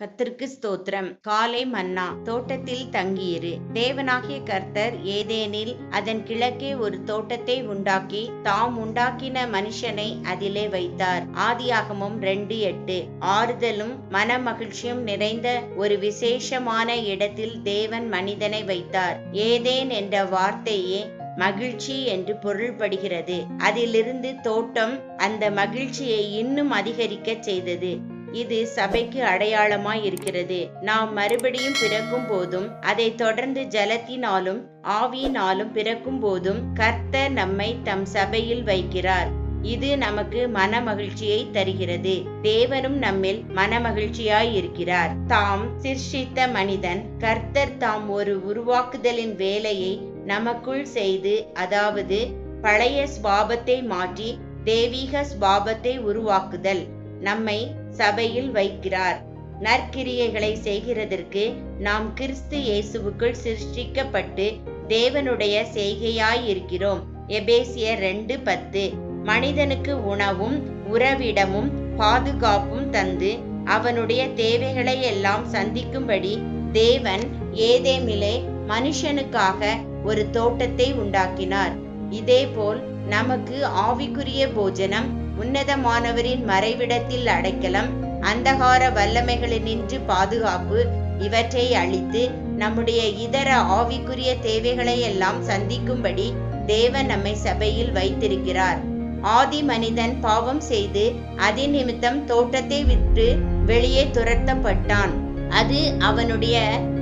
கத்திற்கு ஸ்தோத்திரம். காலை மன்னா தோட்டத்தில் தங்கியிரு. தேவனாகிய கர்த்தர் ஏதேனில் அதன் கிழக்கே ஒரு தோட்டத்தை உண்டாக்கி தாம் உண்டாக்கின மனுஷனை அதிலே வைத்தார். ஆதியாகமும் ரெண்டு எட்டு. ஆறுதலும் மனமகிழ்ச்சியும் நிறைந்த ஒரு விசேஷமான இடத்தில் தேவன் மனிதனை வைத்தார். ஏதேன் என்ற வார்த்தையே மகிழ்ச்சி என்று பொருள்படுகிறது. அதிலிருந்து தோட்டம் அந்த மகிழ்ச்சியை இன்னும் அதிகரிக்க செய்தது. இது சபைக்கு அடையாளமாய் இருக்கிறது நாம் மறுபடியும் பிறக்கும் போதும் அதை தொடர்ந்து ஜலத்தினாலும் ஆவியினாலும் பிறக்கும் போதும் கர்த்தர் நம்மை தம் சபையில் வைக்கிறார். இது நமக்கு மன மகிழ்ச்சியை தருகிறது. தேவனும் நம்மில் மன மகிழ்ச்சியாய் இருக்கிறார் தாம் சிர்ஷித்த மனிதன் கர்த்தர் தாம் ஒரு உருவாக்குதலின் வேலையை நமக்குள் செய்து அதாவது பழைய ஸ்வாபத்தை மாற்றி தெய்வீக ஸ்வாபத்தை உருவாக்குதல். நம்மை சபையில் வைக்கிறார். நற்கிரியைகளை செய்கிறதற்கு நாம் கிறிஸ்து இயேசுவுக்குள் சிருஷ்டிக்கப்பட்டு தேவனுடைய செய்கையாயிருக்கிறோம். எபேசியர் ரெண்டு பத்து. மனிதனுக்கு உணவும் உறவிடமும் பாதுகாப்பும் தந்து அவனுடைய தேவைகளை எல்லாம் சந்திக்கும்படி தேவன் ஏதேமிலே மனுஷனுக்காக ஒரு தோட்டத்தை உண்டாக்கினார். இதேபோல் நமக்கு ஆவிக்குரிய போஜனம் உன்னதமானவரின் மறைவிடத்தில் அடைக்கலம் அந்தகார வல்லமைகளினின்று பாதுகாப்பு இவற்றை அளித்து நம்முடைய இதர ஆவிக்குரிய தேவைகளை எல்லாம் சந்திக்கும்படி தேவன் நம்மை சபையில் வைத்திருக்கிறார். ஆதி மனிதன் பாவம் செய்து அதி நிமித்தம் தோட்டத்தை விட்டு வெளியே துரத்தப்பட்டான். அது அவனுடைய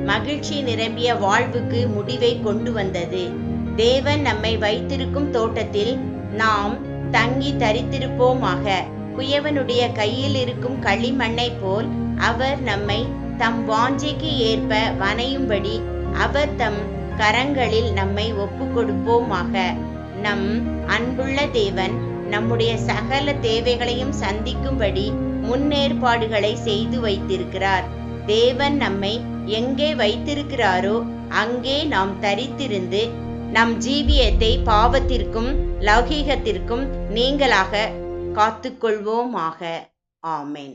மகிழ்ச்சி நிரம்பிய வாழ்வுக்கு முடிவை கொண்டு வந்தது. தேவன் நம்மை வைத்திருக்கும் தோட்டத்தில் நாம் தங்கி தரித்திருப்போமாக. குயவனுடைய கையில் இருக்கும் களிமண்ணை போல் அவர் நம்மை தம் வாஞ்சைக்கு ஏற்ப வனையும்படி அவர் தம் கரங்களில் நம்மை ஒப்பு கொடுப்போமாக. நம் அன்புள்ள தேவன் நம்முடைய சகல தேவைகளையும் சந்திக்கும்படி முன்னேற்பாடுகளை செய்து வைத்திருக்கிறார். தேவன் நம்மை எங்கே வைத்திருக்கிறாரோ அங்கே நாம் தரித்திருந்து நம் ஜீவியத்தை பாவத்திற்கும் லௌகீகத்திற்கும் நீங்களாக காத்துக்கொள்வோமாக. ஆமேன்.